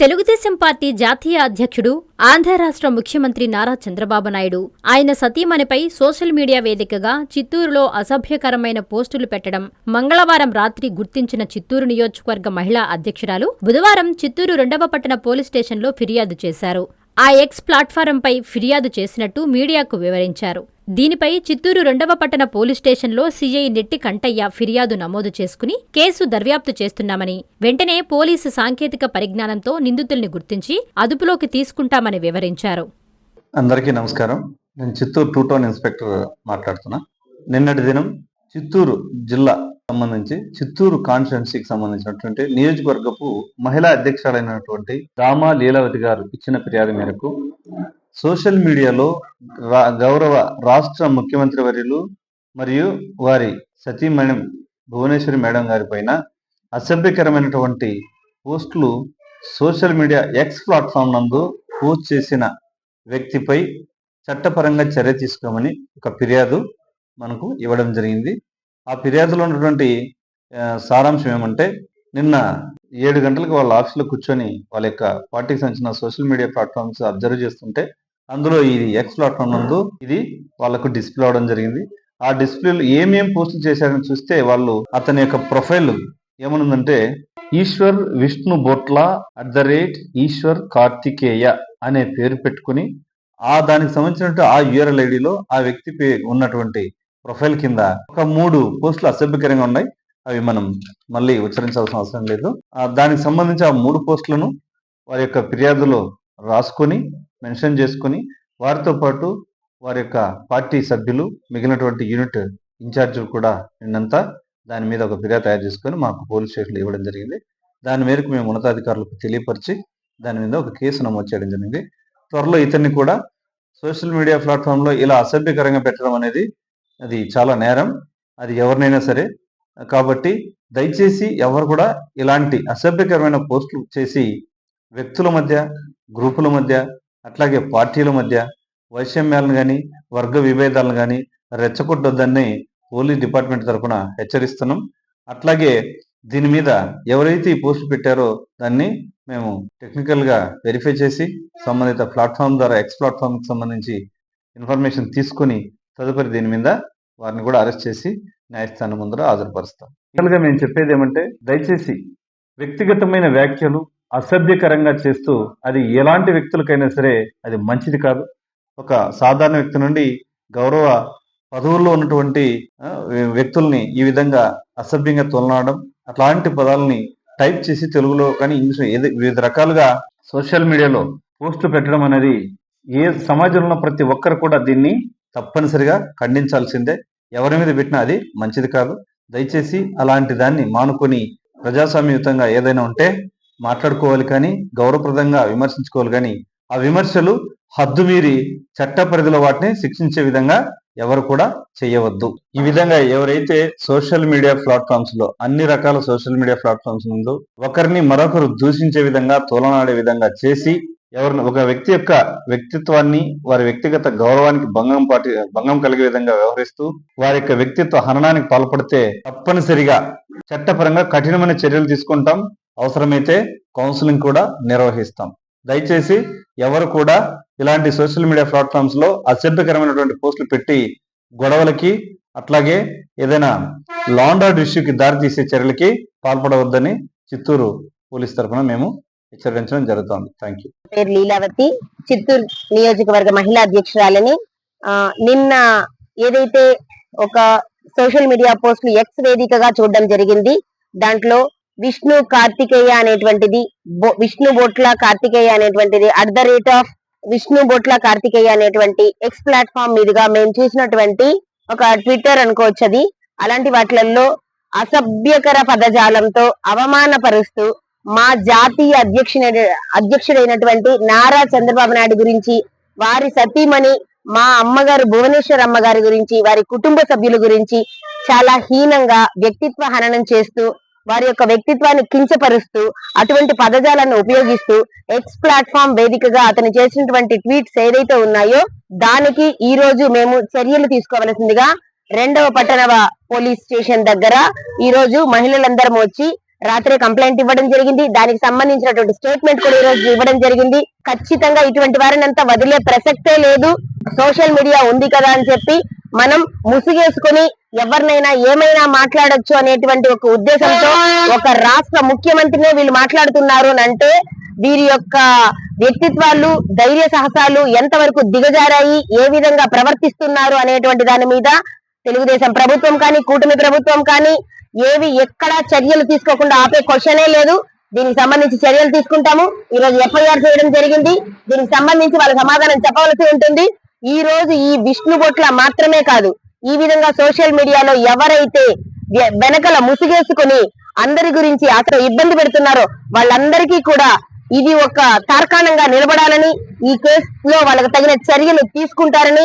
Telugu Desam party జాతీయ అధ్యక్షుడు ఆంధ్ర రాష్ట్ర ముఖ్యమంత్రి నారా చంద్రబాబు నాయుడు. ఆయన సతీమణిపై సోషల్ మీడియా వేదికగా చిత్తూరులో అసభ్యకరమైన పోస్టులు పెట్టడం మంగళవారం రాత్రి గుర్తించిన చిత్తూరు నియోజకవర్గ మహిళా అధ్యక్షురాలు బుధవారం చిత్తూరు రెండవ పట్టణ పోలీస్ స్టేషన్లో ఫిర్యాదు చేశారు. ఆ ఎక్స్ ప్లాట్ఫారంపై ఫిర్యాదు చేసినట్టు మీడియాకు వివరించారు. దీనిపై చిత్తూరు రెండవ పట్టణ పోలీస్ స్టేషన్లో సీఐ నెట్టి కంటయ్య ఫిర్యాదు నమోదు చేసుకుని కేసు దర్యాప్తు చేస్తున్నామని వెంటనే పోలీసు సాంకేతిక పరిజ్ఞానంతో నిందితుల్ని గుర్తించి అదుపులోకి తీసుకుంటామని వివరించారు. అందరికీ నమస్కారం. నేను చిత్తూరు టూ టౌన్ ఇన్స్పెక్టర్ మాట్లాడుతున్నా. నిన్నటి దినం చిత్తూరు జిల్లా సంబంధించి చిత్తూరు కాన్స్టిట్యున్సీకి సంబంధించినటువంటి నియోజకవర్గపు మహిళా అధ్యక్షురాలైనటువంటి రామా లీలావతి గారు ఇచ్చిన ఫిర్యాదు మేరకు సోషల్ మీడియాలో రా- గౌరవ రాష్ట్ర ముఖ్యమంత్రి వర్యులు మరియు వారి సతీమణి భువనేశ్వరి మేడం గారి పైన అసభ్యకరమైనటువంటి పోస్టులు సోషల్ మీడియా ఎక్స్ ప్లాట్ఫామ్ నందు పోస్ట్ చేసిన వ్యక్తిపై చట్టపరంగా చర్య తీసుకోమని ఒక ఫిర్యాదు మనకు ఇవ్వడం జరిగింది. ఆ ఫిర్యాదులో ఉన్నటువంటి సారాంశం ఏమంటే నిన్న ఏడు గంటలకు వాళ్ళ ఆఫీస్లో కూర్చొని వాళ్ళ యొక్క పార్టీకి సంబంధించిన సోషల్ మీడియా ప్లాట్ఫామ్స్ అబ్జర్వ్ చేస్తుంటే అందులో ఇది ఎక్స్ ప్లాట్ఫామ్ నందు ఇది వాళ్ళకు డిస్ప్లే అవడం జరిగింది. ఆ డిస్ప్లేలో ఏమేం పోస్ట్ చేశారని చూస్తే వాళ్ళు అతని యొక్క profile ఏమనుందంటే Eswar Vishnu Botla at the rate Eswar Karthikeya అనే పేరు పెట్టుకుని ఆ దానికి సంబంధించినట్టు ఆ యూఆర్ఎల్ ఐడిలో ఆ వ్యక్తి ఉన్నటువంటి ప్రొఫైల్ కింద ఒక మూడు పోస్టులు అసభ్యకరంగా ఉన్నాయి. అవి మనం మళ్ళీ ఉచ్చరించాల్సిన అవసరం లేదు. దానికి సంబంధించి ఆ మూడు పోస్టులను వారి యొక్క ఫిర్యాదులో రాసుకొని మెన్షన్ చేసుకొని వారితో పాటు వారి యొక్క పార్టీ సభ్యులు మిగిలినటువంటి యూనిట్ ఇన్ఛార్జీలు కూడా నిన్నంతా దాని మీద ఒక ఫిర్యాదు తయారు చేసుకొని మాకు పోలీస్ స్టేషన్లో ఇవ్వడం జరిగింది. దాని మేరకు మేము ఉన్నతాధికారులకు తెలియపరిచి దాని మీద ఒక కేసు నమోదు చేయడం జరిగింది. త్వరలో ఇతన్ని కూడా సోషల్ మీడియా ప్లాట్ఫామ్లో ఇలా అసభ్యకరంగా పెట్టడం అనేది అది చాలా నేరం అది ఎవరినైనా సరే. కాబట్టి దయచేసి ఎవరు కూడా ఇలాంటి అసభ్యకరమైన పోస్టులు చేసి వ్యక్తుల మధ్య గ్రూపుల మధ్య అట్లాగే పార్టీల మధ్య వైషమ్యాలను కానీ వర్గ విభేదాలను కానీ రెచ్చగొట్టొద్దని పోలీస్ డిపార్ట్మెంట్ తరఫున హెచ్చరిస్తున్నాం. అట్లాగే దీని మీద ఎవరైతే ఈ పోస్ట్ పెట్టారో దాన్ని మేము టెక్నికల్గా వెరిఫై చేసి సంబంధిత ప్లాట్ఫామ్ ద్వారా ఎక్స్ ప్లాట్ఫామ్కి సంబంధించి ఇన్ఫర్మేషన్ తీసుకొని తదుపరి దీని మీద వారిని కూడా అరెస్ట్ చేసి న్యాయస్థానం ముందర హాజరుపరుస్తాం గా మేము చెప్పేది ఏమంటే దయచేసి వ్యక్తిగతమైన వ్యాఖ్యలు అసభ్యకరంగా చేస్తూ అది ఎలాంటి వ్యక్తులకైనా సరే అది మంచిది కాదు. ఒక సాధారణ వ్యక్తి నుండి గౌరవ పదవుల్లో ఉన్నటువంటి వ్యక్తుల్ని ఈ విధంగా అసభ్యంగా తొలనాడడం అట్లాంటి పదాలని టైప్ చేసి తెలుగులో కానీ ఇంగ్లీష్ ఏది వివిధ రకాలుగా సోషల్ మీడియాలో పోస్టులు పెట్టడం అనేది ఏ సమాజంలో ఉన్న ప్రతి ఒక్కరు కూడా దీన్ని తప్పనిసరిగా ఖండించాల్సిందే. ఎవరి మీద పెట్టినా అది మంచిది కాదు. దయచేసి అలాంటి దాన్ని మానుకొని ప్రజాస్వామ్యయుతంగా ఏదైనా ఉంటే మాట్లాడుకోవాలి కానీ గౌరవప్రదంగా విమర్శించుకోవాలి కానీ ఆ విమర్శలు హద్దు మీరి చట్ట పరిధిలో వాటిని శిక్షించే విధంగా ఎవరు కూడా చేయవద్దు. ఈ విధంగా ఎవరైతే సోషల్ మీడియా ప్లాట్ఫామ్స్లో అన్ని రకాల సోషల్ మీడియా ప్లాట్ఫామ్స్ ముందు ఒకరిని మరొకరు దూషించే విధంగా తోలనాడే విధంగా చేసి ఎవరిని ఒక వ్యక్తి యొక్క వ్యక్తిత్వాన్ని వారి వ్యక్తిగత గౌరవానికి భంగం పాటి భంగం కలిగే విధంగా వ్యవహరిస్తూ వారి యొక్క వ్యక్తిత్వ హననానికి పాల్పడితే తప్పనిసరిగా చట్టపరంగా కఠినమైన చర్యలు తీసుకుంటాం. అవసరమైతే కౌన్సిలింగ్ కూడా నిర్వహిస్తాం. దయచేసి ఎవరు కూడా ఇలాంటి సోషల్ మీడియా ప్లాట్ఫామ్స్లో అసభ్యకరమైనటువంటి పోస్టులు పెట్టి గొడవలకి అట్లాగే ఏదైనా లాండర్డ్ ఇష్యూకి దారితీసే చర్యలకి పాల్పడవద్దని చిత్తూరు పోలీస్ తరఫున మేము హెచ్చరించడం జరుగుతోంది. Thank you. పేరు లీలావతి. చిత్తూరు నియోజకవర్గ మహిళా అధ్యక్షురాలని నిన్న ఏదైతే ఒక సోషల్ మీడియా పోస్టులు ఎక్స్ వేదికగా చూడడం జరిగింది దాంట్లో విష్ణు కార్తికేయ అనేటువంటిది విష్ణు బొట్ల కార్తికేయ అనేటువంటిది at the rate of Vishnu Botla Karthikeya అనేటువంటి ఎక్స్ ప్లాట్ఫామ్ మీదుగా మేము చూసినటువంటి ఒక ట్విట్టర్ అనుకోవచ్చు అది. అలాంటి వాటిలలో అసభ్యకర పదజాలంతో అవమానపరుస్తూ మా జాతీయ అధ్యక్షుడ అధ్యక్షుడైనటువంటి నారా చంద్రబాబు నాయుడు గురించి వారి సతీమణి మా అమ్మగారు భువనేశ్వర్ అమ్మగారి గురించి వారి కుటుంబ సభ్యుల గురించి చాలా హీనంగా వ్యక్తిత్వ హననం చేస్తూ వారి యొక్క వ్యక్తిత్వాన్ని కించపరుస్తూ అటువంటి పదజాలను ఉపయోగిస్తూ ఎక్స్ ప్లాట్ఫామ్ వేదికగా అతను చేసినటువంటి ట్వీట్స్ ఏదైతే ఉన్నాయో దానికి ఈ రోజు మేము చర్యలు తీసుకోవలసిందిగా రెండవ పట్టణ పోలీస్ స్టేషన్ దగ్గర ఈ రోజు మహిళలందరం వచ్చి రాత్రే కంప్లైంట్ ఇవ్వడం జరిగింది. దానికి సంబంధించినటువంటి స్టేట్మెంట్ కూడా ఈ రోజు ఇవ్వడం జరిగింది. ఖచ్చితంగా ఇటువంటి వారిని అంతా వదిలే ప్రసక్తే లేదు. సోషల్ మీడియా ఉంది కదా అని చెప్పి మనం ముసుగేసుకుని ఎవరినైనా ఏమైనా మాట్లాడొచ్చు అనేటువంటి ఒక ఉద్దేశంతో ఒక రాష్ట్ర ముఖ్యమంత్రినే వీళ్ళు మాట్లాడుతున్నారు అని అంటే వీరి యొక్క వ్యక్తిత్వాలు ధైర్య సాహసాలు ఎంతవరకు దిగజారాయి ఏ విధంగా ప్రవర్తిస్తున్నారు అనేటువంటి దాని మీద తెలుగుదేశం ప్రభుత్వం కానీ కూటమి ప్రభుత్వం కానీ ఏవి ఎక్కడ చర్యలు తీసుకోకుండా ఆపే క్వశ్చనే లేదు. దీనికి సంబంధించి చర్యలు తీసుకుంటాము. ఈ రోజు ఎఫ్ఐఆర్ చేయడం జరిగింది. దీనికి సంబంధించి వాళ్ళ సమాధానం చెప్పవలసి ఉంటుంది. ఈ రోజు ఈ విష్ణు బొట్ల మాత్రమే కాదు ఈ విధంగా సోషల్ మీడియాలో ఎవరైతే వె- వెనకల ముసుగేసుకుని అందరి గురించి అసలు ఇబ్బంది పెడుతున్నారో వాళ్ళందరికీ కూడా ఇది ఒక తార్కాణంగా నిలబడాలని ఈ కేసులో వాళ్ళకు తగిన చర్యలు తీసుకుంటారని